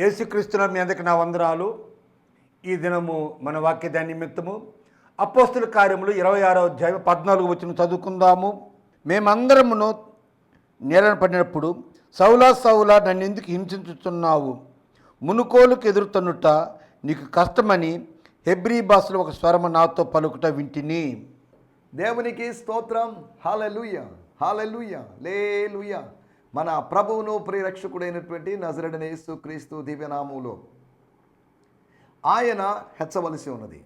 యేసుక్రీస్తుల మీదకి నా వందరాలు ఈ దినము మన వాక్యదా నిమిత్తము. అపోస్తుల కార్యములు ఇరవై ఆరో అధ్యాయం పద్నాలుగు వచ్చిన చదువుకుందాము. మేమందరమును నేలన పడినప్పుడు సౌలా సౌలా నన్ను ఎందుకు హింసించుతున్నావు మునుకోలుకు ఎదురుతనుట నీకు కష్టమని హెబ్రీ భాషలో ఒక స్వరము నాతో పలుకుట వింటిని. దేవునికి స్తోత్రం. హాలూయ లే లేలుయ. మన ప్రభువును ప్రియరక్షకుడైనటువంటి నజరడని యేసు క్రీస్తు దివ్యనామములో. ఆయన హెచ్చవలసి ఉన్నది.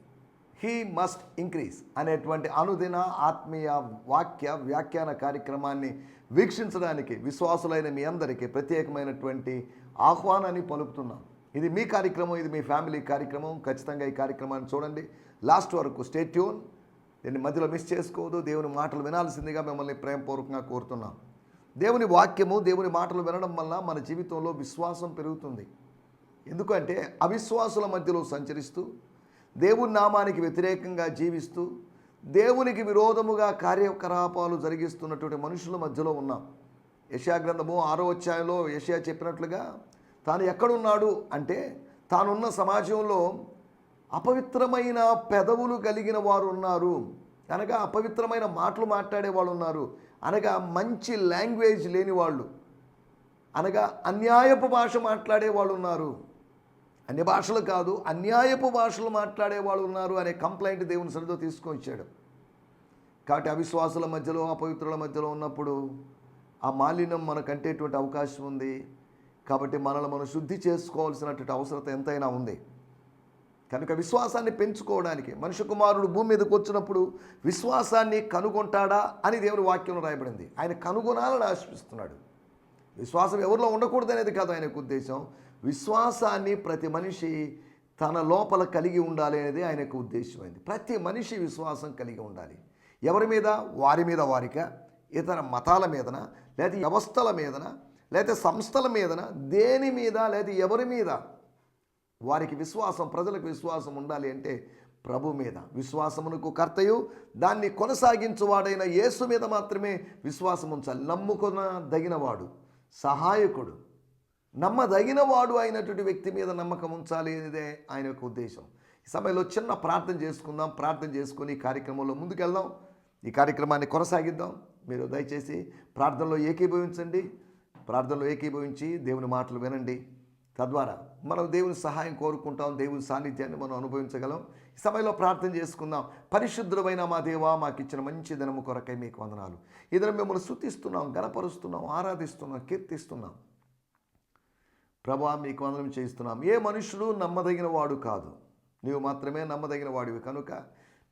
హీ మస్ట్ ఇంక్రీజ్ అనేటువంటి అనుదిన ఆత్మీయ వాక్య వ్యాఖ్యాన కార్యక్రమాన్ని వీక్షించడానికి విశ్వాసులైన మీ అందరికీ ప్రత్యేకమైనటువంటి ఆహ్వానాన్ని పలుకుతున్నాం. ఇది మీ కార్యక్రమం ఇది మీ ఫ్యామిలీ కార్యక్రమం. ఖచ్చితంగా ఈ కార్యక్రమాన్ని చూడండి. లాస్ట్ వరకు స్టే ట్యూన్ దీన్ని మధ్యలో మిస్ చేసుకోవద్దు. దేవుని మాటలు వినాల్సిందిగా మిమ్మల్ని ప్రేమపూర్వకంగా కోరుతున్నాం. దేవుని వాక్యము దేవుని మాటలు వినడం వల్ల మన జీవితంలో విశ్వాసం పెరుగుతుంది. ఎందుకంటే అవిశ్వాసుల మధ్యలో సంచరిస్తూ దేవుని నామానికి వ్యతిరేకంగా జీవిస్తూ దేవునికి విరోధముగా కార్యకలాపాలు జరిగిస్తున్నటువంటి మనుషుల మధ్యలో ఉన్నాం. యషియా గ్రంథము ఆరో అధ్యాయంలో యషియా చెప్పినట్లుగా తాను ఎక్కడున్నాడు అంటే తానున్న సమాజంలో అపవిత్రమైన పెదవులు కలిగిన వారు ఉన్నారు. అనగా అపవిత్రమైన మాటలు మాట్లాడే వాళ్ళు ఉన్నారు. అనగా మంచి లాంగ్వేజ్ లేని వాళ్ళు అనగా అన్యాయపు భాష మాట్లాడే వాళ్ళు ఉన్నారు. అన్ని భాషలు కాదు అన్యాయపు భాషలు మాట్లాడే వాళ్ళు ఉన్నారు అనే కంప్లైంట్ దేవుని సరితో తీసుకొని వచ్చాడు. కాబట్టి అవిశ్వాసుల మధ్యలో అపవిత్రుల మధ్యలో ఉన్నప్పుడు ఆ మాలిన్యం మనకు అంటేటువంటి అవకాశం ఉంది. కాబట్టి మనల్ని మనం శుద్ధి చేసుకోవాల్సినటువంటి అవసరత ఎంతైనా ఉంది. కనుక విశ్వాసాన్ని పెంచుకోవడానికి మనుష్య కుమారుడు భూమి మీదకు వచ్చినప్పుడు విశ్వాసాన్ని కనుగొంటాడా అని దేవుని వాక్యంలో రాయబడింది. ఆయన కనుగొనాలని ఆశిస్తున్నాడు. విశ్వాసం ఎవరిలో ఉండకూడదు అనేది కాదు ఆయనకు ఉద్దేశం. విశ్వాసాన్ని ప్రతి మనిషి తన లోపల కలిగి ఉండాలి అనేది ఆయనకు ఉద్దేశమైంది. ప్రతి మనిషి విశ్వాసం కలిగి ఉండాలి. ఎవరి మీద? వారి మీద వారిక. ఇతర మతాల మీదన? లేదా వ్యవస్థల మీదన? లేదా సంస్థల మీదన? దేని మీద? లేదా ఎవరి మీద? వారికి విశ్వాసం ప్రజలకు విశ్వాసం ఉండాలి అంటే ప్రభు మీద విశ్వాసమునకు కర్తయు. దాన్ని కొనసాగించువాడైన యేసు మీద మాత్రమే విశ్వాసం ఉంచాలి. నమ్ముకున్న దగినవాడు సహాయకుడు నమ్మదగినవాడు అయినటువంటి వ్యక్తి మీద నమ్మకం ఉంచాలి అనేదే ఆయన యొక్క ఉద్దేశం. ఈ సమయంలో చిన్న ప్రార్థన చేసుకుందాం. ప్రార్థన చేసుకుని ఈ కార్యక్రమంలో ముందుకెళ్దాం. ఈ కార్యక్రమాన్ని కొనసాగిద్దాం. మీరు దయచేసి ప్రార్థనలో ఏకీభవించండి. ప్రార్థనలో ఏకీభవించి దేవుని మాటలు వినండి. తద్వారా మనం దేవుని సహాయం కోరుకుంటాం దేవుని సాన్నిధ్యాన్ని మనం అనుభవించగలం. ఈ సమయంలో ప్రార్థన చేసుకుందాం. పరిశుద్ధమైన మా దేవా మాకు ఇచ్చిన మంచి దినము కొరకై మీకు వందనాలు. ఇద్దరు మిమ్మల్ని శుతిస్తున్నాం గణపరుస్తున్నాం ఆరాధిస్తున్నాం కీర్తిస్తున్నాం. ప్రభా మీకు వందనం చేయిస్తున్నాం. ఏ మనుషుడు నమ్మదగిన వాడు కాదు. నీవు మాత్రమే నమ్మదగిన వాడివి కనుక.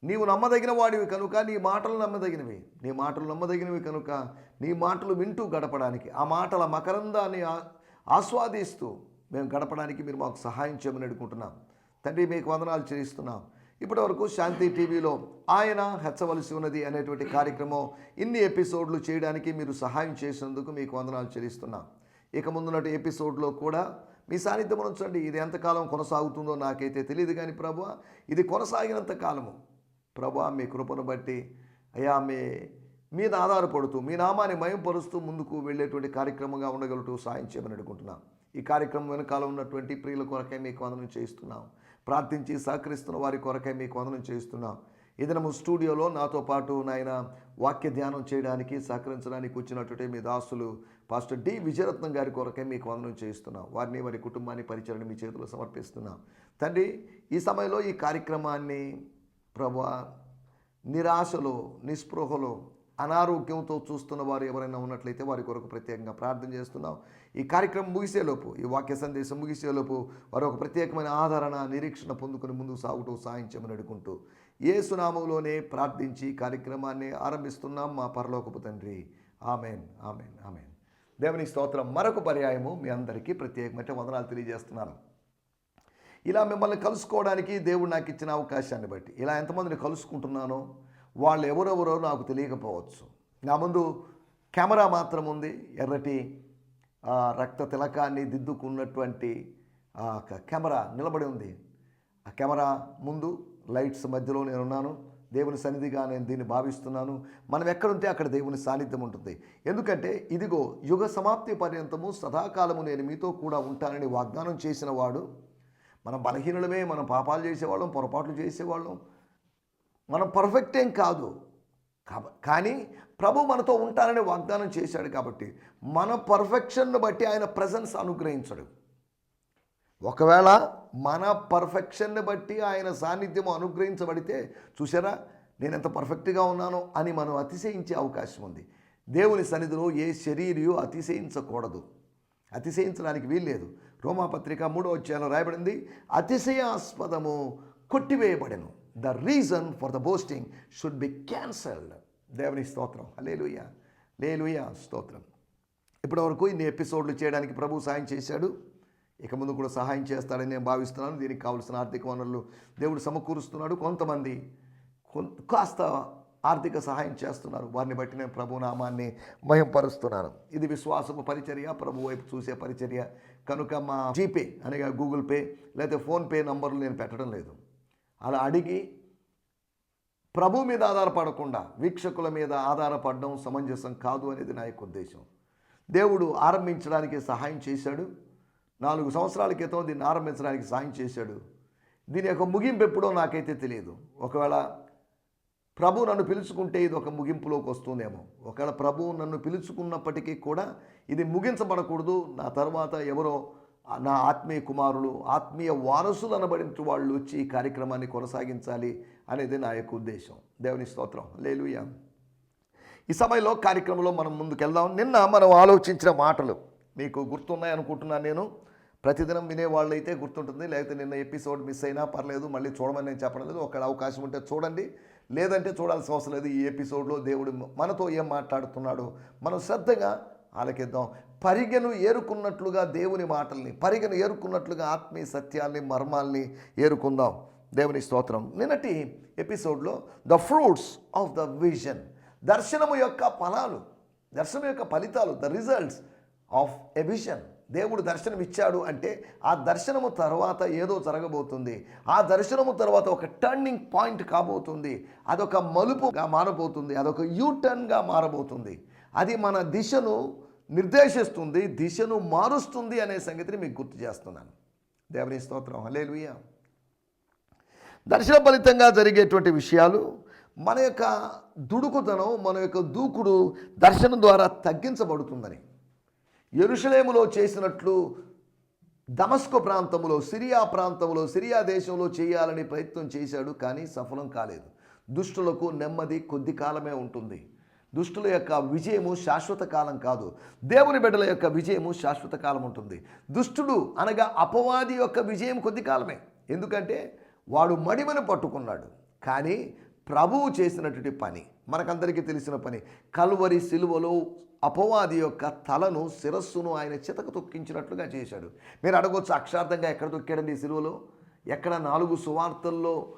నీవు నమ్మదగిన వాడివి కనుక నీ మాటలు నమ్మదగినవి. నీ మాటలు నమ్మదగినవి కనుక నీ మాటలు వింటూ గడపడానికి ఆ మాటల మకరందాన్ని ఆస్వాదిస్తూ మేము గడపడానికి మీరు మాకు సహాయం చేయమని అడుగుకుంటున్నాం. తండ్రి మీకు వందనాలు చేయిస్తున్నాం ఇప్పటివరకు శాంతి టీవీలో ఆయన హెచ్చవలసి ఉన్నది అనేటువంటి కార్యక్రమం ఇన్ని ఎపిసోడ్లు చేయడానికి మీరు సహాయం చేసినందుకు మీకు వందనాలు చెల్లిస్తున్నాం. ఇక ముందున్నటి ఎపిసోడ్లో కూడా మీ సాన్నిధ్యం ఉంచండి. ఇది ఎంతకాలం కొనసాగుతుందో నాకైతే తెలియదు కానీ ప్రభు ఇది కొనసాగినంత కాలము. ప్రభు మీ కృపను బట్టి అయ్యా మీ మీద ఆధారపడుతూ మీ నామాన్ని మయంపరుస్తూ ముందుకు వెళ్ళేటువంటి కార్యక్రమంగా ఉండగలుగుతూ సాయం చేయమని అడుగుతున్నాం ఈ కార్యక్రమం వెనకాల ఉన్నటువంటి ప్రియుల కొరకై మీకు వందనం చేయిస్తున్నాం. ప్రార్థించి సహకరిస్తున్న వారి కొరకై మీకు వందనం చేయిస్తున్నాం. ఏదైనా స్టూడియోలో నాతో పాటు నాయన వాక్య ధ్యానం చేయడానికి సహకరించడానికి వచ్చినటువంటి మీ దాసులు పాస్టర్ డి విజయరత్నం గారి కొరకై మీకు వందనం చేయిస్తున్నాం. వారిని వారి కుటుంబాన్ని పరిచయాన్ని మీ చేతిలో సమర్పిస్తున్నాం. తండ్రి ఈ సమయంలో ఈ కార్యక్రమాన్ని ప్రభా నిరాశలో నిస్పృహలో అనారోగ్యంతో చూస్తున్న వారు ఎవరైనా ఉన్నట్లయితే వారి కొరకు ప్రత్యేకంగా ప్రార్థన చేస్తున్నాం. ఈ కార్యక్రమం ముగిసేలోపు ఈ వాక్య సందేశం ముగిసేలోపు వారు ఒక ప్రత్యేకమైన ఆదరణ నిరీక్షణ పొందుకుని ముందుకు సాగుతూ సాయించమని అడుగుంటూ ఏ సునామంలోనే ప్రార్థించి కార్యక్రమాన్ని ఆరంభిస్తున్నాం మా పరలోకపు తండ్రి. Amen amen amen. దేవుని స్తోత్రం. మరొక పర్యాయము మీ అందరికీ ప్రత్యేకమైన వందనాలు తెలియజేస్తున్నాను. ఇలా మిమ్మల్ని కలుసుకోవడానికి దేవుడు నాకు ఇచ్చిన అవకాశాన్ని బట్టి ఇలా ఎంతమందిని కలుసుకుంటున్నానో వాళ్ళు ఎవరెవరో నాకు తెలియకపోవచ్చు. నా ముందు కెమెరా మాత్రం ఉంది. ఎర్రటి రక్త తిలకాన్ని దిద్దుకున్నటువంటి ఒక కెమెరా నిలబడి ఉంది. ఆ కెమెరా ముందు లైట్స్ మధ్యలో నేనున్నాను. దేవుని సన్నిధిగా నేను దీన్ని భావిస్తున్నాను. మనం ఎక్కడుంటే అక్కడ దేవుని సాన్నిధ్యం ఉంటుంది. ఎందుకంటే ఇదిగో యుగ సమాప్తి పర్యంతము సదాకాలము నేను మీతో కూడా ఉంటానని వాగ్దానం చేసిన వాడు మనం బలహీనులమే మనం పాపాలు చేసేవాళ్ళం పొరపాట్లు చేసేవాళ్ళం మనం పర్ఫెక్ట్ ఏం కాదు. కాబ కానీ ప్రభు మనతో ఉంటానని వాగ్దానం చేశాడు కాబట్టి మన పర్ఫెక్షన్ను బట్టి ఆయన ప్రజెన్స్ అనుగ్రహించడు. ఒకవేళ మన పర్ఫెక్షన్ని బట్టి ఆయన సాన్నిధ్యం అనుగ్రహించబడితే చూసారా నేను ఎంత పర్ఫెక్ట్గా ఉన్నానో అని మనం అతిశయించే అవకాశం ఉంది. దేవుని సన్నిధిలో ఏ శరీరియు అతిశయించకూడదు. అతిశయించడానికి వీల్లేదు. రోమాపత్రిక మూడో అధ్యాయంలో రాయబడింది అతిశయాస్పదము కొట్టివేయబడెను. The reason for the boasting should be cancelled దేవుని స్తోత్రం. లేలుయ లేలుయ స్తోత్రం. ఇప్పటివరకు ఇన్ని ఎపిసోడ్లు చేయడానికి ప్రభు సాయం చేశాడు. ఇక ముందు కూడా సహాయం చేస్తాడని నేను భావిస్తున్నాను. దీనికి కావలసిన ఆర్థిక వనరులు దేవుడు సమకూరుస్తున్నాడు. కొంతమంది కొం- కాస్త ఆర్థిక సహాయం చేస్తున్నారు. వారిని బట్టి నేను ప్రభు నామాన్ని మయంపరుస్తున్నాను. ఇది విశ్వాసపు పరిచర్య. ప్రభు వైపు చూసే పరిచర్య. కనుక మా జీపే అనగా గూగుల్ పే లేకపోతే ఫోన్పే నంబర్లు నేను పెట్టడం లేదు. అలా అడిగి ప్రభు మీద ఆధారపడకుండా వీక్షకుల మీద ఆధారపడడం సమంజసం కాదు అనేది నా యొక్క ఉద్దేశం. దేవుడు ఆరంభించడానికి సహాయం చేశాడు. నాలుగు సంవత్సరాల క్రితం దీన్ని ఆరంభించడానికి సహాయం చేశాడు. దీని యొక్క ముగింపు ఎప్పుడో నాకైతే తెలియదు. ఒకవేళ ప్రభు నన్ను పిలుచుకుంటే ఇది ఒక ముగింపులోకి వస్తుందేమో. ఒకవేళ ప్రభు నన్ను పిలుచుకున్నప్పటికీ కూడా ఇది ముగించబడకూడదు. నా తర్వాత ఎవరో నా ఆత్మీయ కుమారులు ఆత్మీయ వారసులు అనబడిన వాళ్ళు వచ్చి ఈ కార్యక్రమాన్ని కొనసాగించాలి అనేది నా యొక్క ఉద్దేశం. దేవుని స్తోత్రం. లేలుయా ఈ సమయంలో కార్యక్రమంలో మనం ముందుకెళ్దాం. నిన్న మనం ఆలోచించిన మాటలు. మీకు గుర్తున్నాయి అనుకుంటున్నాను నేను. ప్రతిదినం వినేవాళ్ళు అయితే గుర్తుంటుంది. లేకపోతే నిన్న ఎపిసోడ్ మిస్ అయినా పర్లేదు. మళ్ళీ చూడమని నేను చెప్పడం లేదు. ఒక అవకాశం ఉంటే చూడండి. లేదంటే చూడాల్సిన అవసరం లేదు. ఈ ఎపిసోడ్లో దేవుడు మనతో ఏం మాట్లాడుతున్నాడో. మనం శ్రద్ధగా ఆలకిద్దాం. పరిగెను ఏరుకున్నట్లుగా దేవుని మాటల్ని పరిగెను ఏరుకున్నట్లుగా ఆత్మీయ సత్యాల్ని మర్మాల్ని ఏరుకుందాం. దేవుని స్తోత్రం. నిన్నటి ఎపిసోడ్లో the fruits of the vision దర్శనము యొక్క ఫలాలు దర్శనం యొక్క ఫలితాలు the results of a vision. దేవుడు దర్శనం ఇచ్చాడు అంటే ఆ దర్శనము తర్వాత ఏదో జరగబోతుంది. ఆ దర్శనము తర్వాత ఒక టర్నింగ్ పాయింట్ కాబోతుంది. అదొక మలుపుగా మారబోతుంది. అదొక యూటర్న్గా మారబోతుంది. అది మన దిశను నిర్దేశిస్తుంది దిశను మారుస్తుంది అనే సంగతిని మీకు గుర్తు చేస్తున్నాను. దేవుని స్తోత్రం. హలేలుయ దర్శన ఫలితంగా జరిగేటువంటి విషయాలు మన యొక్క దుడుకుతనం మన యొక్క దూకుడు దర్శనం ద్వారా తగ్గించబడుతుందని. ఎరుషలేములో చేసినట్లు దమస్కు ప్రాంతంలో సిరియా ప్రాంతంలో సిరియా దేశంలో చేయాలని ప్రయత్నం చేశాడు కానీ సఫలం కాలేదు. దుష్టులకు నెమ్మది కొద్ది కాలమే ఉంటుంది. దుష్టుల యొక్క విజయము శాశ్వత కాలం కాదు. దేవుని బిడ్డల యొక్క విజయము శాశ్వత కాలం ఉంటుంది. దుష్టుడు అనగా అపవాది యొక్క విజయం కొద్ది కాలమే. ఎందుకంటే వాడు మడిమను పట్టుకున్నాడు. కానీ ప్రభువు చేసినటువంటి పని మనకందరికీ తెలిసిన పని కల్వరి సిలువలో అపవాది యొక్క తలను శిరస్సును ఆయన చితక తొక్కించినట్లుగా చేశాడు. మీరు అడగొచ్చు అక్షార్థంగా ఎక్కడ తొక్కాడండి సిలువలో? ఎక్కడ నాలుగు సువార్తల్లో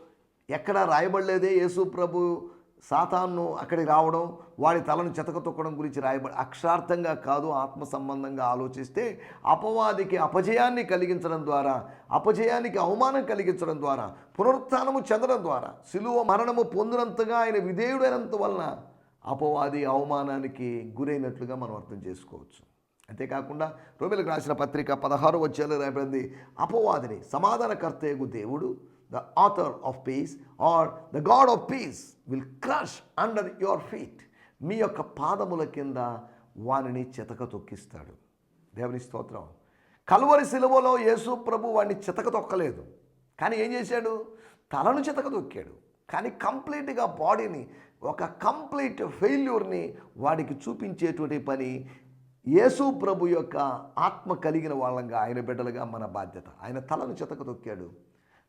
ఎక్కడ రాయబడలేదే యేసు ప్రభు సాతాన్ను అక్కడికి రావడం వాడి తలను చెతక తొక్కడం గురించి రాయబడి అక్షరార్థంగా కాదు ఆత్మ సంబంధంగా ఆలోచిస్తే అపవాదికి అపజయాన్ని కలిగించడం ద్వారా అపజయానికి అవమానం కలిగించడం ద్వారా పునరుత్థానము చెందడం ద్వారా సిలువ మరణము పొందినంతగా ఆయన విధేయుడైనంత వలన అపవాది అవమానానికి గురైనట్లుగా మనం అర్థం చేసుకోవచ్చు. అంతేకాకుండా రోమిలకు రాసిన పత్రిక పదహారు వచ్చేలో రాయబడింది అపవాదిని సమాధానకర్తయ్యకు దేవుడు the author of peace or the God of peace will crush under your feet మీ యొక్క పాదముల కింద వానిని చితక తొక్కిస్తాడు. దేవుని స్తోత్రం. కలువరి శిలువలో యేసు ప్రభు వాడిని చితక తొక్కలేదు. కానీ ఏం చేశాడు? తలను చితక తొక్కాడు. కానీ కంప్లీట్గా బాడీని ఒక కంప్లీట్ ఫెయిల్యూర్ని వాడికి చూపించేటువంటి పని యేసు ప్రభు యొక్క ఆత్మ కలిగిన వాళ్ళంగా ఆయన బిడ్డలుగా మన బాధ్యత. ఆయన తలను చితక తొక్కాడు.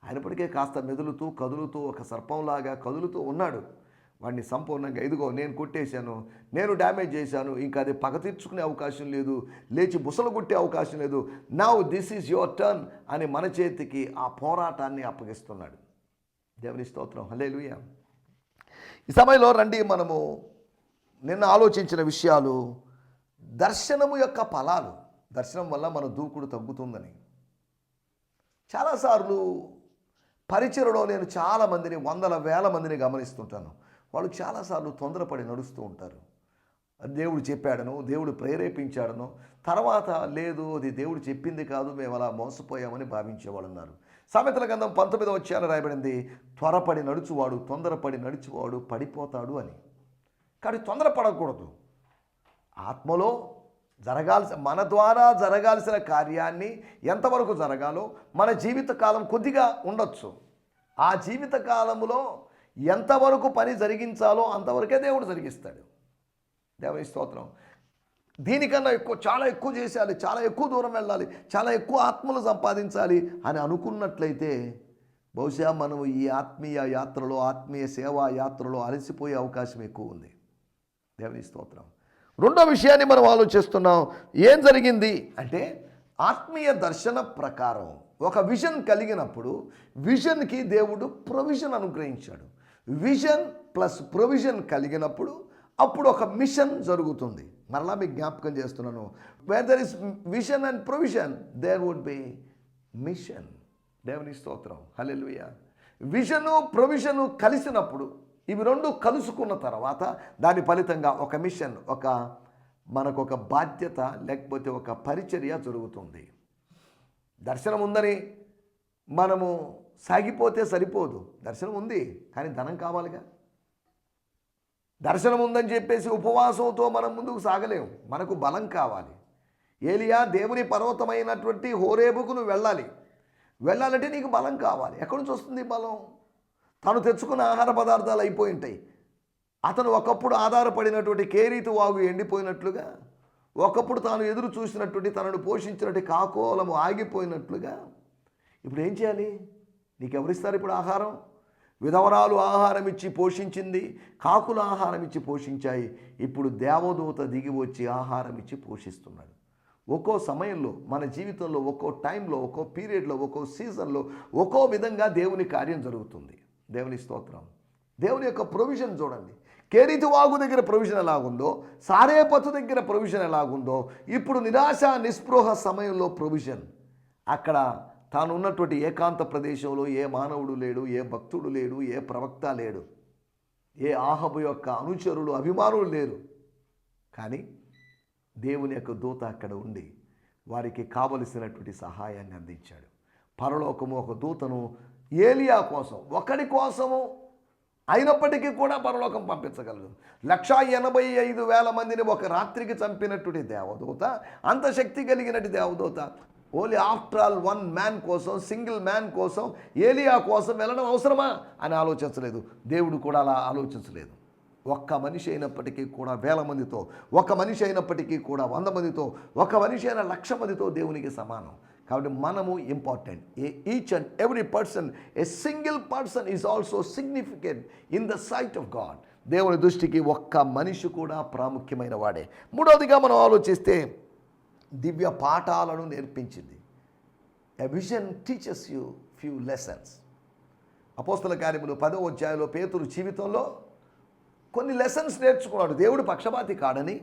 అయినప్పటికీ కాస్త మెదులుతూ కదులుతూ ఒక సర్పంలాగా కదులుతూ ఉన్నాడు. వాడిని సంపూర్ణంగా ఇదిగో నేను కొట్టేశాను నేను డ్యామేజ్ చేశాను ఇంకా అది పగ తీర్చుకునే అవకాశం లేదు లేచి బుసలు కొట్టే అవకాశం లేదు. Now this is your turn అని మన చేతికి ఆ పోరాటాన్ని అప్పగిస్తున్నాడు. దేవుని స్తోత్రం. హలే ఈ సమయంలో రండి మనము నిన్న ఆలోచించిన విషయాలు దర్శనము యొక్క ఫలాలు. దర్శనం వల్ల మన దూకుడు తగ్గుతుందని. చాలాసార్లు పరిచయలో నేను చాలా మందిని వందల వేల మందిని గమనిస్తుంటాను. వాళ్ళు చాలాసార్లు తొందరపడి నడుస్తూ ఉంటారు. దేవుడు చెప్పాడను దేవుడు ప్రేరేపించాడను. తర్వాత లేదు అది దేవుడు చెప్పింది కాదు మేము అలా మోసపోయామని భావించేవాళ్ళు ఉన్నారు సామెతల గంధం పంతొమ్మిది వచ్చాను రాయబడింది త్వరపడి నడుచువాడు తొందరపడి నడుచువాడు పడిపోతాడు అని. కానీ తొందరపడకూడదు. ఆత్మలో జరగాల్సిన మన ద్వారా జరగాల్సిన కార్యాన్ని ఎంతవరకు జరగాలో మన జీవిత కాలం కొద్దిగా ఉండొచ్చు. ఆ జీవిత కాలంలో ఎంతవరకు పని జరిగించాలో అంతవరకే దేవుడు జరిగిస్తాడు. దేవుని స్తోత్రం. దీనికన్నా ఎక్కువ చాలా ఎక్కువ చేసేయాలి చాలా ఎక్కువ దూరం వెళ్ళాలి చాలా ఎక్కువ ఆత్మలు సంపాదించాలి అని అనుకున్నట్లయితే బహుశా మనం ఈ ఆత్మీయ యాత్రలో ఆత్మీయ సేవా యాత్రలో అలసిపోయే అవకాశం ఎక్కువ ఉంది. దేవుని స్తోత్రం. రెండో విషయాన్ని మనం ఆలోచిస్తున్నాం. ఏం జరిగింది? అంటే ఆత్మీయ దర్శన ప్రకారం ఒక విజన్ కలిగినప్పుడు విజన్కి దేవుడు ప్రొవిజన్ అనుగ్రహించాడు. విజన్ ప్లస్ ప్రొవిజన్ కలిగినప్పుడు అప్పుడు ఒక మిషన్ జరుగుతుంది. మరలా మీకు జ్ఞాపకం చేస్తున్నాను. Where there is vision and provision there would be mission దేవుని స్తోత్రం. హల్లెలూయ విజను ప్రొవిజను కలిసినప్పుడు ఇవి రెండు కలుసుకున్న తర్వాత దాని ఫలితంగా ఒక మిషన్ ఒక మనకు ఒక బాధ్యత లేకపోతే ఒక పరిచర్య జరుగుతుంది. దర్శనం ఉందని మనము సాగిపోతే సరిపోదు. దర్శనం ఉంది కానీ ధనం కావాలిగా. దర్శనం ఉందని చెప్పేసి ఉపవాసంతో మనం ముందుకు సాగలేము. మనకు బలం కావాలి. ఏలియా దేవుని పర్వతమైనటువంటి హోరేబుకు నువ్వు వెళ్ళాలి. వెళ్ళాలంటే నీకు బలం కావాలి. ఎక్కడి నుంచి వస్తుంది బలం? తను తెచ్చుకున్న ఆహార పదార్థాలు అయిపోయి ఉంటాయి. అతను ఒకప్పుడు ఆధారపడినటువంటి కేరీతు వాగు ఎండిపోయినట్లుగా ఒకప్పుడు తాను ఎదురు చూసినటువంటి తనను పోషించినటువంటి కాకోలము ఆగిపోయినట్లుగా ఇప్పుడు ఏం చేయాలి? నీకు ఎవరిస్తారు ఇప్పుడు ఆహారం? విధవరాలు ఆహారం ఇచ్చి పోషించింది కాకులు ఆహారం ఇచ్చి పోషించాయి. ఇప్పుడు దేవదూత దిగి వచ్చి ఆహారం ఇచ్చి పోషిస్తున్నాడు. ఒక్కో సమయంలో మన జీవితంలో ఒక్కో టైంలో ఒక్కో పీరియడ్లో ఒక్కో సీజన్లో ఒక్కో విధంగా దేవుని కార్యం జరుగుతుంది. దేవుని స్తోత్రం. దేవుని యొక్క ప్రొవిజన్ చూడండి. కేరీతి వాగు దగ్గర ప్రొవిజన్ ఎలాగుందో సారేపతు దగ్గర ప్రొవిజన్ ఎలాగుందో ఇప్పుడు నిరాశ నిస్పృహ సమయంలో ప్రొవిజన్ అక్కడ తాను ఉన్నటువంటి ఏకాంత ప్రదేశంలో ఏ మానవుడు లేడు ఏ భక్తుడు లేడు ఏ ప్రవక్త లేడు. ఏ ఆహబు యొక్క అనుచరులు అభిమానులు లేరు. కానీ దేవుని యొక్క దూత అక్కడ ఉండి వారికి కావలసినటువంటి సహాయాన్ని అందించాడు. పరలోకము ఒక దూతను ఏలియా కోసం ఒకడి కోసము అయినప్పటికీ కూడా పరలోకం పంపించగలడు లక్షా ఎనభై ఐదు వేల మందిని ఒక రాత్రికి చంపినటువంటి దేవదూత అంత శక్తి కలిగినటువంటి దేవదూత. Only after all one man కోసం సింగిల్ మ్యాన్ కోసం ఏలియా కోసం వెళ్ళడం అవసరమా అని ఆలోచించలేదు. దేవుడు కూడా అలా ఆలోచించలేదు. ఒక్క మనిషి అయినప్పటికీ కూడా వేల మందితో ఒక మనిషి అయినప్పటికీ కూడా వంద మందితో ఒక మనిషి అయిన లక్ష మందితో దేవునికి సమానం. కాబట్టి మనము important a each and every person a single person is also significant in the sight of God దేవుని దృష్టికి ఒక్క మనిషి కూడా ప్రాముఖ్యమైన వాడే. మూడవదిగా మనం ఆలోచిస్తే దివ్య పాఠాలను నేర్పించింది. A vision teachers you few lessons అపోస్తల కార్యములు పదో అధ్యాయంలో పేతురు జీవితంలో కొన్ని లెసన్స్ నేర్చుకున్నాడు. దేవుడు పక్షపాతి కాడని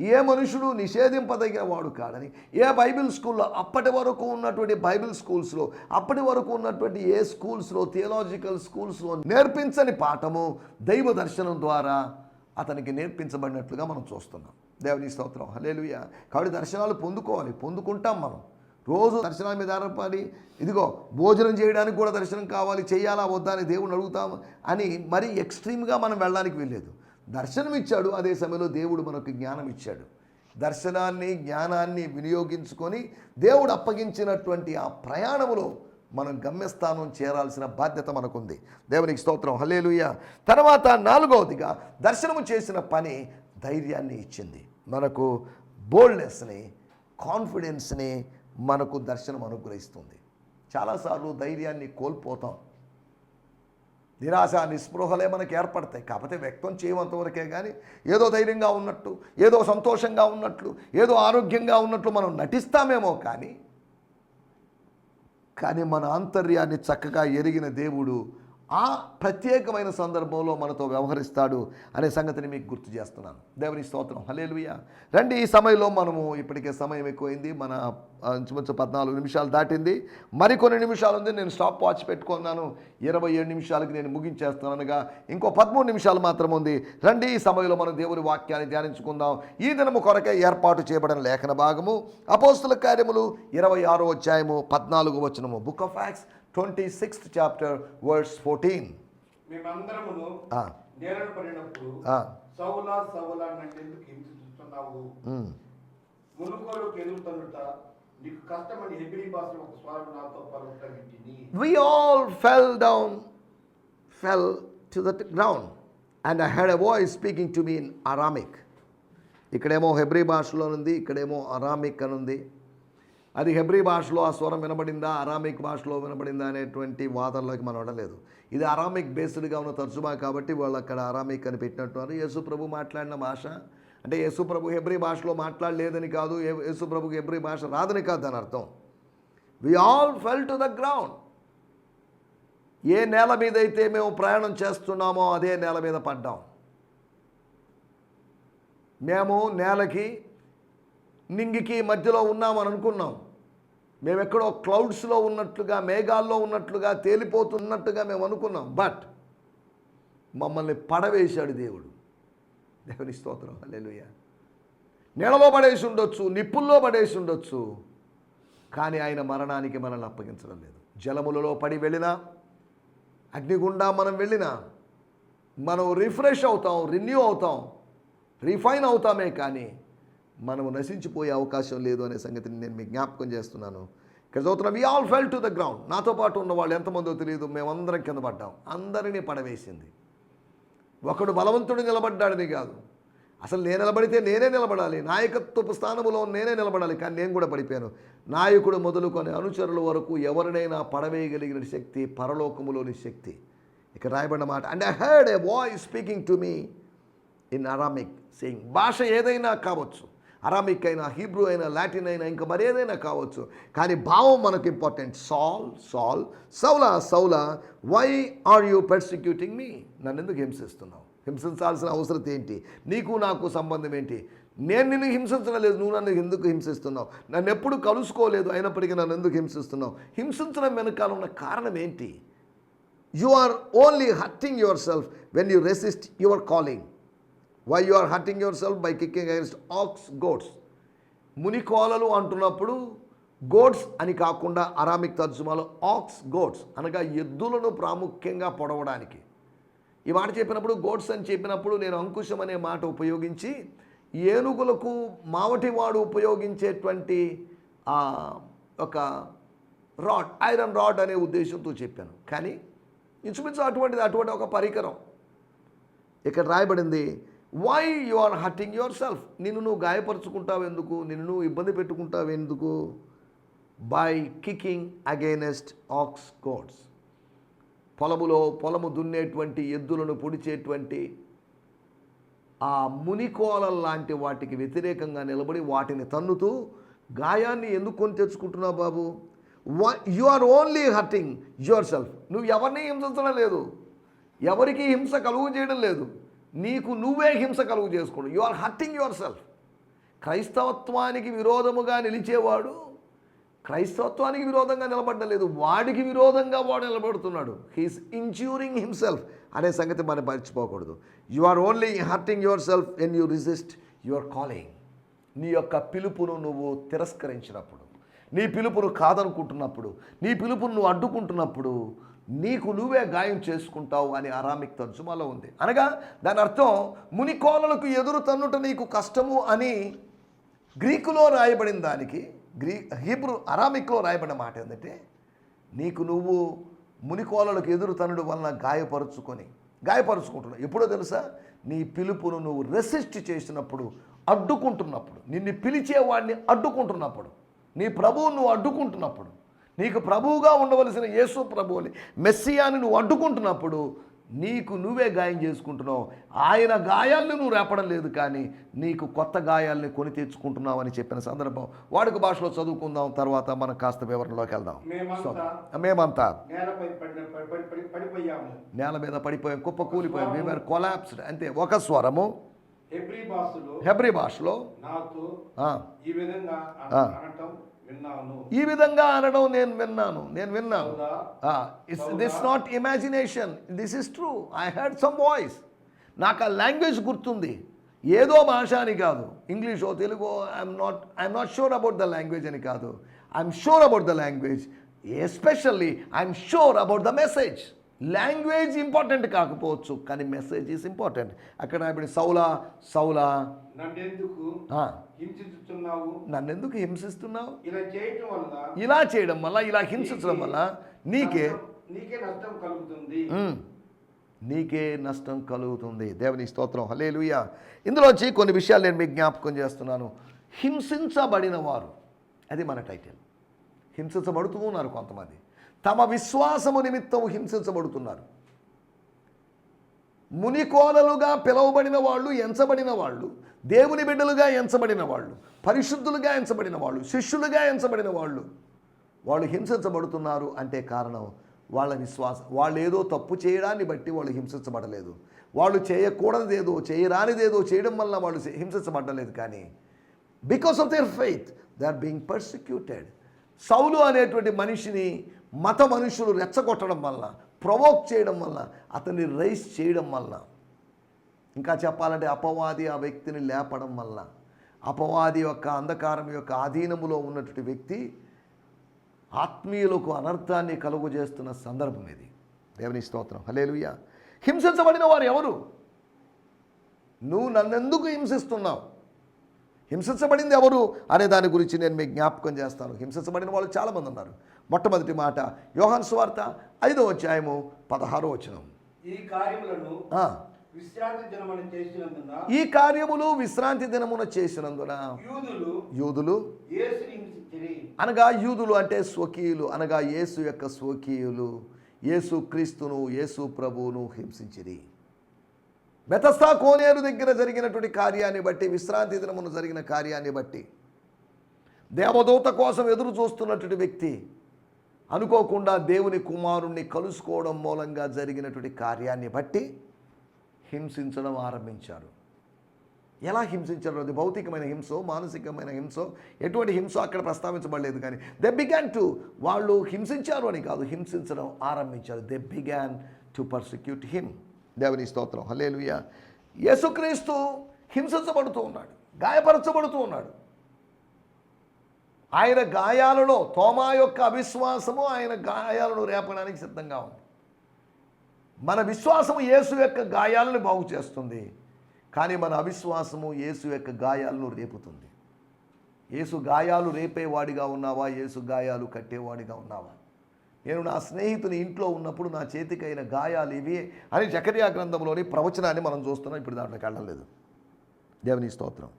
ఏ మనుషుడు నిషేధింపదగిన వాడు కాడని ఏ బైబిల్ స్కూల్లో అప్పటి వరకు ఉన్నటువంటి బైబిల్ స్కూల్స్లో అప్పటి వరకు ఉన్నటువంటి ఏ స్కూల్స్లో థియలాజికల్ స్కూల్స్లో నేర్పించని పాఠము దైవ దర్శనం ద్వారా అతనికి నేర్పించబడినట్లుగా మనం చూస్తున్నాం. దేవుని స్తోత్రం. హలేలుయ కాబట్టి దర్శనాలు పొందుకోవాలి. పొందుకుంటాం మనం. రోజు దర్శనాల మీద ఆధారపడి ఇదిగో భోజనం చేయడానికి కూడా దర్శనం కావాలి చేయాలా వద్దా అని దేవుని అడుగుతాం అని మరీ ఎక్స్ట్రీమ్గా మనం వెళ్ళడానికి వీల్లేదు. దర్శనం ఇచ్చాడు అదే సమయంలో దేవుడు మనకు జ్ఞానం ఇచ్చాడు దర్శనాన్ని జ్ఞానాన్ని వినియోగించుకొని దేవుడు అప్పగించినటువంటి ఆ ప్రయాణములో మనం గమ్యస్థానం చేరాల్సిన బాధ్యత మనకుంది. దేవునికి స్తోత్రం. హలేలుయ తర్వాత నాలుగవదిగా దర్శనము చేసిన పని ధైర్యాన్ని ఇచ్చింది. మనకు బోల్డ్నెస్ని కాన్ఫిడెన్స్ని మనకు దర్శనం అనుగ్రహిస్తుంది. చాలాసార్లు ధైర్యాన్ని కోల్పోతాం. నిరాశ నిస్పృహలే మనకు ఏర్పడతాయి. కాకపోతే వ్యక్తం చేయమంతవరకే కానీ ఏదో ధైర్యంగా ఉన్నట్టు ఏదో సంతోషంగా ఉన్నట్లు ఏదో ఆరోగ్యంగా ఉన్నట్లు మనం నటిస్తామేమో కానీ కానీ మన ఆంతర్యాన్ని చక్కగా ఎరిగిన దేవుడు ఆ ప్రత్యేకమైన సందర్భంలో మనతో వ్యవహరిస్తాడు అనే సంగతిని మీకు గుర్తు చేస్తున్నాను. దేవుని స్తోత్రం. హలేలుయ రండి ఈ సమయంలో మనము ఇప్పటికే సమయం ఎక్కువైంది. మన ఆ, ఇంచుమించు పద్నాలుగు నిమిషాలు దాటింది. మరికొన్ని నిమిషాలు ఉంది. నేను స్టాప్ వాచ్ పెట్టుకున్నాను. ఇరవై ఏడు నిమిషాలకి నేను ముగించేస్తున్నానుగా అనగా ఇంకో పదమూడు నిమిషాలు మాత్రం ఉంది. రండి ఈ సమయంలో మనం దేవుని వాక్యాన్ని ధ్యానించుకుందాం. ఈ దినము కొరకే ఏర్పాటు చేయబడిన లేఖన భాగము. అపోస్తుల కార్యములు ఇరవై ఆరో అధ్యాయము పద్నాలుగు వచనము. Book of Acts twenty sixth chapter words fourteen మేమందరమును నేలను పడినప్పుడు సౌలా సౌలా నన్ను ఎందుకు హింసిస్తున్నావు మునుకోలకు ఎదుగుతున్నట నీకు కష్టమని హెబ్రి భాషలో ఒక స్వరం నాతో పలుకుట వింటిని We all fell down, fell to the ground, and I heard a voice speaking to me in Aramic. ఇక్కడేమో హెబ్రీ భాషలో ఉంది ఇక్కడేమో అరామిక్ అని ఉంది. అది హెబ్రీ భాషలో ఆ స్వరం వినబడిందా అరామిక్ భాషలో వినబడిందా అనేటువంటి వాదనలోకి మనం వెళ్ళలేదు. ఇది అరామిక్ బేస్డ్గా ఉన్న తర్జుమా కాబట్టి వాళ్ళు అక్కడ అరామిక్ అని పెట్టినట్టున్నారు. యేసు ప్రభు మాట్లాడిన భాష అంటే యేసు ప్రభు హెబ్రీ భాషలో మాట్లాడలేదని కాదు యేసు ప్రభుకి హెబ్రీ భాష రాదని కాదు దాని అర్థం. We all fell to the ground ఏ నేల మీద అయితే మేము ప్రయాణం చేస్తున్నామో అదే నేల మీద పడ్డాం. మేము నేలకి నింగికి మధ్యలో ఉన్నామని అనుకున్నాం మేము ఎక్కడో క్లౌడ్స్లో ఉన్నట్లుగా మేఘాల్లో ఉన్నట్లుగా తేలిపోతున్నట్టుగా మేము అనుకున్నాం బట్ మమ్మల్ని పడవేశాడు దేవుడు. దేవుని స్తోత్రం. హల్లెలూయా. నీళ్ళలో పడేసి ఉండొచ్చు నిప్పుల్లో పడేసి ఉండొచ్చు. కానీ ఆయన మరణానికి మనల్ని అప్పగించడం లేదు. జలములలో పడి వెళ్ళినా అగ్నిగుండా మనం వెళ్ళినా మనం రిఫ్రెష్ అవుతాం రిన్యూ అవుతాం రిఫైన్ అవుతామే కానీ మనము నశించిపోయే అవకాశం లేదు అనే సంగతిని నేను మీకు జ్ఞాపకం చేస్తున్నాను. ఇక్కడ చదువుతున్నాం we all fell to the ground నాతో పాటు ఉన్న వాళ్ళు ఎంతమందో తెలియదు మేమందరం కింద పడ్డాం. అందరినీ పడవేసింది. ఒకడు బలవంతుడు నిలబడ్డాడని కాదు. అసలు నేను నిలబడితే నేనే నిలబడాలి. నాయకత్వపు స్థానములో నేనే నిలబడాలి. కానీ నేను కూడా పడిపోయాను. నాయకుడు మొదలుకొని అనుచరుల వరకు ఎవరినైనా పడవేయగలిగిన శక్తి పరలోకములోని శక్తి. ఇక రాయబడిన మాట and I heard a voice speaking to me in Aramaic saying భాష ఏదైనా కావచ్చు అరామిక్ అయినా హీబ్రూ అయినా లాటిన్ అయినా ఇంకా మరేదైనా కావచ్చు. కానీ భావం మనకు ఇంపార్టెంట్. సాల్ సాల్ సౌలా సౌలా why are you persecuting me? నన్ను ఎందుకు హింసిస్తున్నావు? హింసించాల్సిన అవసరం ఏంటి? నీకు నాకు సంబంధం ఏంటి? నేను నిన్ను హింసించలేదు నువ్వు నన్ను ఎందుకు హింసిస్తున్నావు? నన్ను ఎప్పుడు కలుసుకోలేదు అయినప్పటికీ నన్ను ఎందుకు హింసిస్తున్నావు? హింసించడం వెనకాల ఉన్న కారణం ఏంటి? You are only hurting yourself when you resist your calling why you are hurting yourself by kicking against ox goads మునికోలలు అంటున్నప్పుడు గోడ్స్ అని కాకుండా అరామిక్ తర్జుమాలో ఆక్స్ గోడ్స్ అనగా ఎద్దులను ప్రాముఖ్యంగా పొడవడానికి. ఈ మాట చెప్పినప్పుడు గోడ్స్ అని చెప్పినప్పుడు నేను అంకుశం అనే మాట ఉపయోగించి ఏనుగులకు మావటివాడు ఉపయోగించేటువంటి ఒక రాడ్ ఐరన్ రాడ్ అనే ఉద్దేశంతో చెప్పాను. కానీ ఇంచుమించు అటువంటిది అటువంటి ఒక పరికరం. ఇక్కడ రాయబడింది why you are hurting yourself నిన్ను నువ్వు గాయపరుచుకుంటావు ఎందుకు? నిన్ను నువ్వు ఇబ్బంది పెట్టుకుంటావు ఎందుకు? By kicking against ox goads పొలములో పొలము దున్నేటువంటి ఎద్దులను పొడిచేటువంటి ఆ మునికోలం లాంటి వాటికి వ్యతిరేకంగా నిలబడి వాటిని తన్నుతూ గాయాన్ని ఎందుకు కొని తెచ్చుకుంటున్నావు బాబు? You are only hurting yourself నువ్వు ఎవరిని హింసించడం లేదు. ఎవరికి హింస కలుగు చేయడం లేదు. నీకు నువ్వే హింస కలుగు చేసుకోడు. You are hurting yourself క్రైస్తవత్వానికి విరోధముగా నిలిచేవాడు క్రైస్తవత్వానికి విరోధంగా నిలబడడం లేదు వాడికి విరోధంగా వాడు నిలబడుతున్నాడు. హీస్ ఇంజ్యూరింగ్ హిమ్సెల్ఫ్ అనే సంగతి మనం మర్చిపోకూడదు. You are only hurting yourself when you resist your calling నీ యొక్క పిలుపును నువ్వు తిరస్కరించినప్పుడు నీ పిలుపును కాదనుకుంటున్నప్పుడు నీ పిలుపును నువ్వు అడ్డుకుంటున్నప్పుడు నీకు నువ్వే గాయం చేసుకుంటావు అని అరామిక్ తర్జుమాలో ఉంది. అనగా దాని అర్థం మునికోలలకు ఎదురు తన్నుట నీకు కష్టము అని గ్రీకులో రాయబడిన దానికి గ్రీ హీబ్రూ అరామిక్లో రాయబడిన మాట ఏంటంటే నీకు నువ్వు మునికోలలకు ఎదురు తనుడు వలన గాయపరుచుకొని గాయపరుచుకుంటున్నావు. ఎప్పుడో తెలుసా? నీ పిలుపును నువ్వు రెసిస్ట్ చేసినప్పుడు అడ్డుకుంటున్నప్పుడు నిన్ను పిలిచేవాడిని అడ్డుకుంటున్నప్పుడు నీ ప్రభువు నువ్వు అడ్డుకుంటున్నప్పుడు నీకు ప్రభువుగా ఉండవలసిన యేసు ప్రభువుని మెస్సియాని నువ్వు అడ్డుకుంటున్నప్పుడు నీకు నువ్వే గాయం చేసుకుంటున్నావు. ఆయన గాయాలను నువ్వు రేపడం లేదు కానీ నీకు కొత్త గాయాల్ని కొని తెచ్చుకుంటున్నావు అని చెప్పిన సందర్భం. వాడుక భాషలో చదువుకుందాం తర్వాత మనం కాస్త వివరణలోకి వెళ్దాం. మేమంతా నేల మీద పడిపోయాం కుప్ప కూలిపోయాం. వీఆర్ కొలాప్స్డ్ అంతే ఒక స్వరము హెబ్రీ భాషలో నాతో ఈ విధంగా ఈ విధంగా అనడం నేను విన్నాను. నేను విన్నాను? It's this not imagination this is true I heard some voice నాకు ఆ లాంగ్వేజ్ గుర్తుంది. ఏదో భాష అని కాదు. ఇంగ్లీషో Telugu I'm not I'm not sure about the language అని కాదు. I'm sure about the language especially I'm sure about the message language important కాకపోవచ్చు కానీ మెసేజ్ ఈజ్ ఇంపార్టెంట్ అక్కడ ఇప్పుడు సౌలా సౌలా. నన్నెందుకు? నన్నెందుకు హింసిస్తున్నావు? ఇలా చేయటం వల్ల? ఇలా చేయడం వల్ల ఇలా హింసించడం వల్ల నీకే నీకే నష్టం కలుగుతుంది. నీకే నష్టం కలుగుతుంది. దేవుని స్తోత్రం. హలేలుయ ఇందులోంచి కొన్ని విషయాలు నేను మీకు జ్ఞాపకం చేస్తున్నాను. హింసించబడిన వారు. అది మన టైటిల్ హింసించబడుతూ ఉన్నారు కొంతమంది. తమ విశ్వాసము నిమిత్తం హింసించబడుతున్నారు. మునికోలలుగా పిలువబడిన వాళ్ళు ఎంచబడిన వాళ్ళు దేవుని బిడ్డలుగా ఎంచబడిన వాళ్ళు పరిశుద్ధులుగా ఎంచబడిన వాళ్ళు శిష్యులుగా ఎంచబడిన వాళ్ళు వాళ్ళు హింసించబడుతున్నారు అంటే కారణం వాళ్ళ విశ్వాసం వాళ్ళు ఏదో తప్పు చేయడాన్ని బట్టి వాళ్ళు హింసించబడలేదు. వాళ్ళు చేయకూడదేదో చేయరానిదేదో చేయడం వల్ల వాళ్ళు హింసించబడలేదు కానీ because of their faith they are being persecuted సౌలు అనేటువంటి మనిషిని మత మనుషులు రెచ్చగొట్టడం వల్ల ప్రొవోక్ చేయడం వల్ల అతన్ని రైస్ చేయడం వల్ల ఇంకా చెప్పాలంటే అపవాది ఆ వ్యక్తిని లేపడం వల్ల అపవాది యొక్క అంధకారం యొక్క ఆధీనములో ఉన్నటువంటి వ్యక్తి ఆత్మీయులకు అనర్థాన్ని కలుగు చేస్తున్న సందర్భం ఇది. దేవుని స్తోత్రం. హలేలుయ్య హింసించబడిన వారు ఎవరు? నువ్వు నన్నెందుకు హింసిస్తున్నావు? హింసించబడింది ఎవరు అనే దాని గురించి నేను మీకు జ్ఞాపకం చేస్తాను. హింసించబడిన వాళ్ళు చాలామంది ఉన్నారు. మొట్టమొదటి మాట యోహాన్ స్వార్త ఐదో అధ్యాయము పదహారో వచనం. ఈ కార్యములను ఈ కార్యములు విశ్రాంతి దినమున చేసినందున యూదులు అనగా యూదులు అంటే స్వకీయులు అనగా యేసు యొక్క స్వకీయులు యేసు క్రీస్తును యేసు ప్రభువును హింసించిరి. బెతస్తా కోనేరు దగ్గర జరిగినటువంటి కార్యాన్ని బట్టి విశ్రాంతి దినమున జరిగిన కార్యాన్ని బట్టి దేవదూత కోసం ఎదురు చూస్తున్నటువంటి వ్యక్తి అనుకోకుండా దేవుని కుమారుణ్ణి కలుసుకోవడం మూలంగా జరిగినటువంటి కార్యాన్ని బట్టి హింసించడం ఆరంభించారు. ఎలా హింసించారు? అది భౌతికమైన హింసో మానసికమైన హింసో? ఎటువంటి హింసో అక్కడ ప్రస్తావించబడలేదు కానీ దె బిగాన్ టు వాళ్ళు హింసించారు అని కాదు హింసించడం ఆరంభించారు. దె బిగాన్ టు పర్సిక్యూట్ హిమ్ దేవుని స్తోత్రం. హలేలుయ యేసుక్రీస్తు హింసించబడుతూ ఉన్నాడు గాయపరచబడుతూ ఉన్నాడు. ఆయన గాయాలలో తోమా యొక్క అవిశ్వాసము ఆయన గాయాలను రేపడానికి సిద్ధంగా ఉంది. మన విశ్వాసము యేసు యొక్క గాయాలను బాగు చేస్తుంది కానీ మన అవిశ్వాసము యేసు యొక్క గాయాలను రేపుతుంది. యేసు గాయాలు రేపేవాడిగా ఉన్నావా? యేసు గాయాలు కట్టేవాడిగా ఉన్నావా? నేను నా స్నేహితుని ఇంట్లో ఉన్నప్పుడు నా చేతికైన గాయాలు ఇవి అని జకర్యా గ్రంథంలోని ప్రవచనాన్ని మనం చూస్తున్నాం. ఇప్పుడు దాంట్లోకి వెళ్ళలేదు దేవుని స్తోత్రం.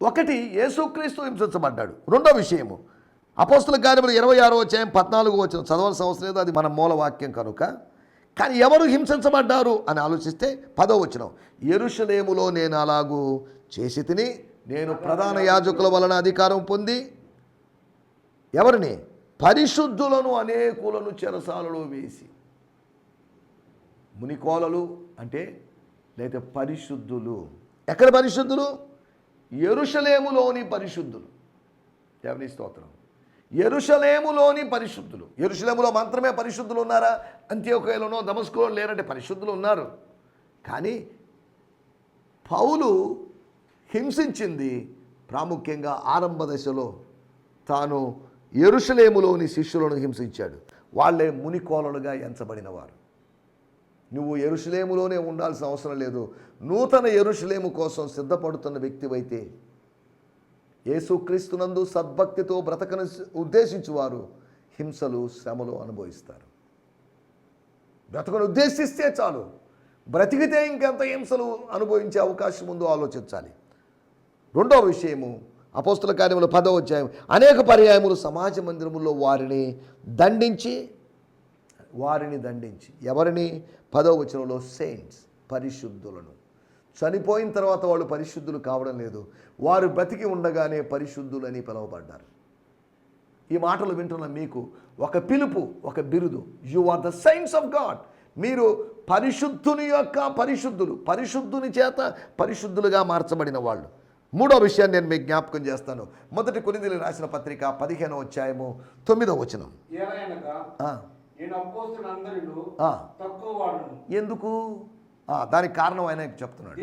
ఒకటి యేసుక్రీస్తు హింసించబడ్డాడు. రెండో విషయము అపోస్తుల కార్యములు ఇరవై ఆరో అధ్యాయం పద్నాలుగు వచ్చిన చదవాల్సిన అవసరం లేదు అది మన మూల వాక్యం కనుక. కానీ ఎవరు హింసించబడ్డారు అని ఆలోచిస్తే పదో వచ్చిన ఎరుషలేములో నేను అలాగూ చేసి తిని నేను ప్రధాన యాజకుల వలన అధికారం పొంది ఎవరిని? పరిశుద్ధులను అనేకులను చెరసాలలో వేసి. మునికోలలు అంటే లేదా పరిశుద్ధులు. ఎక్కడ పరిశుద్ధులు? ఎరుషలేములోని పరిశుద్ధులు. దేవుని స్తోత్రం. ఎరుషలేములోని పరిశుద్ధులు. ఎరుషలేములో మాత్రమే పరిశుద్ధులు ఉన్నారా? అంత్యోకయలోనో దమస్కులో లేరంటే పరిశుద్ధులు ఉన్నారు. కానీ పౌలు హింసించింది ప్రాముఖ్యంగా ఆరంభ దశలో. తాను ఎరుషలేములోని శిష్యులను హింసించాడు. వాళ్ళే మునికోలలుగా ఎంచబడినవారు. నువ్వు ఎరుషలేములోనే ఉండాల్సిన అవసరం లేదు. నూతన ఎరుషలేము కోసం సిద్ధపడుతున్న వ్యక్తివైతే యేసుక్రీస్తునందు సద్భక్తితో బ్రతకను ఉద్దేశించువారు హింసలు శ్రమలు అనుభవిస్తారు. బ్రతకను ఉద్దేశిస్తే చాలు. బ్రతికితే ఇంకెంత హింసలు అనుభవించే అవకాశం ఉందో ఆలోచించాలి. రెండవ విషయము అపోస్తుల కార్యములు పదవ అధ్యాయం. అనేక పర్యాయములు సమాజ మందిరములో వారిని దండించి వారిని దండించి ఎవరిని? పదో వచనంలో సెయింట్స్ పరిశుద్ధులను. చనిపోయిన తర్వాత వాళ్ళు పరిశుద్ధులు కావడం లేదు. వారు బ్రతికి ఉండగానే పరిశుద్ధులని పిలువబడ్డారు. ఈ మాటలు వింటున్న మీకు ఒక పిలుపు ఒక బిరుదు. You are the saints of God మీరు పరిశుద్ధుని యొక్క పరిశుద్ధులు పరిశుద్ధుని చేత పరిశుద్ధులుగా మార్చబడిన వాళ్ళు. మూడో విషయాన్ని నేను మీకు జ్ఞాపకం చేస్తాను. మొదటి కొనిదిలు రాసిన పత్రిక పదిహేనో అధ్యాయము తొమ్మిదో వచనం. ఎందుకు? ఆ, దానికి కారణం ఆయన చెప్తున్నాడు.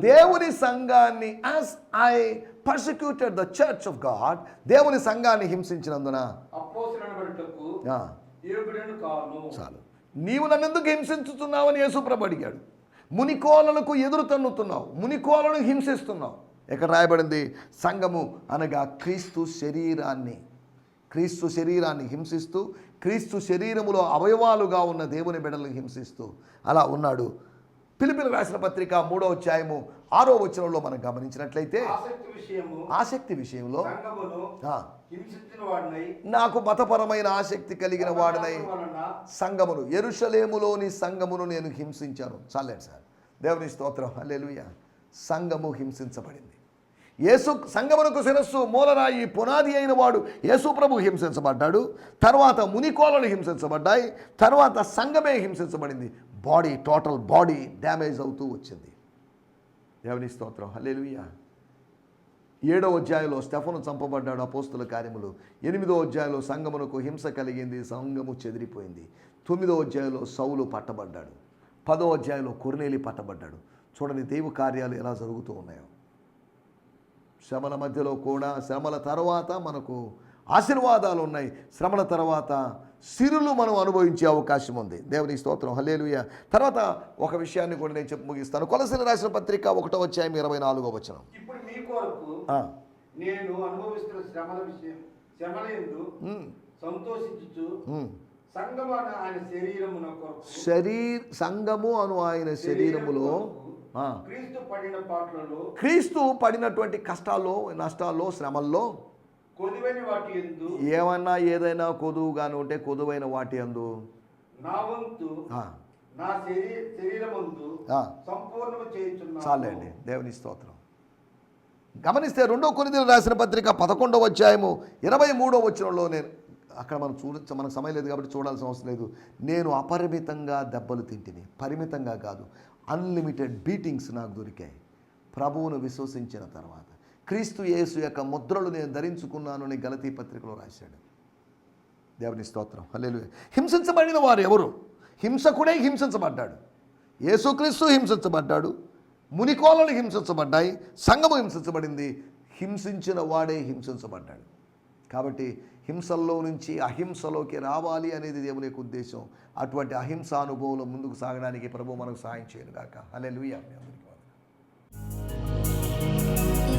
దేవుని సంఘాన్ని as I persecuted the church of God దేవుని సంఘాన్ని హింసించినందున చాలు. నీవు నన్ను ఎందుకు హింసించుతున్నావని యేసుప్రభు అడిగాడు. మునికోలలకు ఎదురు తన్నుతున్నావు మునికోలను హింసిస్తున్నావు. ఎక్కడ రాయబడింది? సంఘము అనగా క్రీస్తు శరీరాన్ని. క్రీస్తు శరీరాన్ని హింసిస్తూ క్రీస్తు శరీరములో అవయవాలుగా ఉన్న దేవుని బిడ్డలను హింసిస్తూ అలా ఉన్నాడు పిలిపిలి రాసిన పత్రిక మూడో అధ్యాయము ఆరో వచనంలో మనం గమనించినట్లయితే ఆసక్తి విషయంలో నాకు మతపరమైన ఆసక్తి కలిగిన వాడినై సంఘమును ఎరుషలేములోని సంఘమును నేను హింసించాను. చాలండి సార్. దేవుని స్తోత్రం. హల్లెలూయ. సంఘము హింసించబడింది. యేసు సంఘమునకు శిరస్సు మూలరాయి పునాది అయిన వాడు యేసు ప్రభు హింసించబడ్డాడు. తర్వాత మునికోలలు హింసించబడ్డాయి. తర్వాత సంఘమే హింసించబడింది. బాడీ టోటల్ బాడీ డ్యామేజ్ అవుతూ వచ్చింది. దేవుని స్తోత్రం. హల్లెలూయ. ఏడో అధ్యాయంలో స్టెఫను చంపబడ్డాడు అపోస్తుల కార్యములు. ఎనిమిదో అధ్యాయంలో సంగమునకు హింస కలిగింది సంగము చెదిరిపోయింది. తొమ్మిదో అధ్యాయంలో సౌలు పట్టబడ్డాడు. పదో అధ్యాయంలో కొరనేలి పట్టబడ్డాడు. చూడండి దేవు కార్యాలు ఎలా జరుగుతూ ఉన్నాయో. శ్రమల మధ్యలో కూడా శ్రమల తర్వాత మనకు ఆశీర్వాదాలు ఉన్నాయి. శ్రమల తర్వాత సిరులు మనం అనుభవించే అవకాశం ఉంది. దేవుని స్తోత్రం. హల్లేలుయ. తర్వాత ఒక విషయాన్ని కూడా నేను చెప్పి ముగిస్తాను. కొలసిన రాసిన పత్రిక ఒకటో అధ్యాయం ఇరవై నాలుగో వచనం. ఇప్పుడు మీ కొరకు ఆ, నేను అనుభవిస్తున్న శ్రమల విషయం శ్రమల ఎందు ఉమ్, సంతోషించుచు ఉమ్. సంఘం అనే ఆయన శరీరమున కొరకు శరీర సంఘము అను ఆయన శరీరములో ఆ, క్రీస్తు పడిన పాటలలో క్రీస్తు పడినటువంటి కష్టాల్లో నష్టాల్లో శ్రమల్లో కొదివైన వాటి ఎందు ఏమన్నా ఏదైనా కొదువుగాను ఉంటే కొదువైన వాటి అందు నా వంతు నా శరీర శరీరమందు ఆ. సంపూర్ణము చేయుచున్నాను. చాలండి దేవుని స్తోత్రం. గమనిస్తే రెండో కొనిదిలు రాసిన పత్రిక పదకొండవ అధ్యాయము ఇరవై మూడో వచనంలో నేను అక్కడ మనం చూడ మనకు సమయం లేదు కాబట్టి చూడాల్సిన అవసరం లేదు. నేను అపరిమితంగా దెబ్బలు తింటిని. పరిమితంగా కాదు అన్లిమిటెడ్ బీటింగ్స్ నాకు దొరికాయి. ప్రభువును విశ్వసించిన తర్వాత. క్రీస్తు యేసు యొక్క ముద్రలు నేను ధరించుకున్నాను అని గలతీ పత్రికలో రాశాడు. దేవుని స్తోత్రం. హల్లెలూయా. హింసించబడిన వారు ఎవరు? హింసకుడే హింసించబడ్డాడు. యేసుక్రీస్తు హింసించబడ్డాడు. మునికోలను హింసించబడ్డాయి. సంఘము హింసించబడింది. హింసించిన వాడే హింసించబడ్డాడు. కాబట్టి హింసల్లో నుంచి అహింసలోకి రావాలి అనేది దేవుని యొక్క ఉద్దేశం. అటువంటి అహింస అనుభవంలో ముందుకు సాగడానికి ప్రభు మనకు సహాయం చేయను గాక. హల్లెలూయా. అందరికీ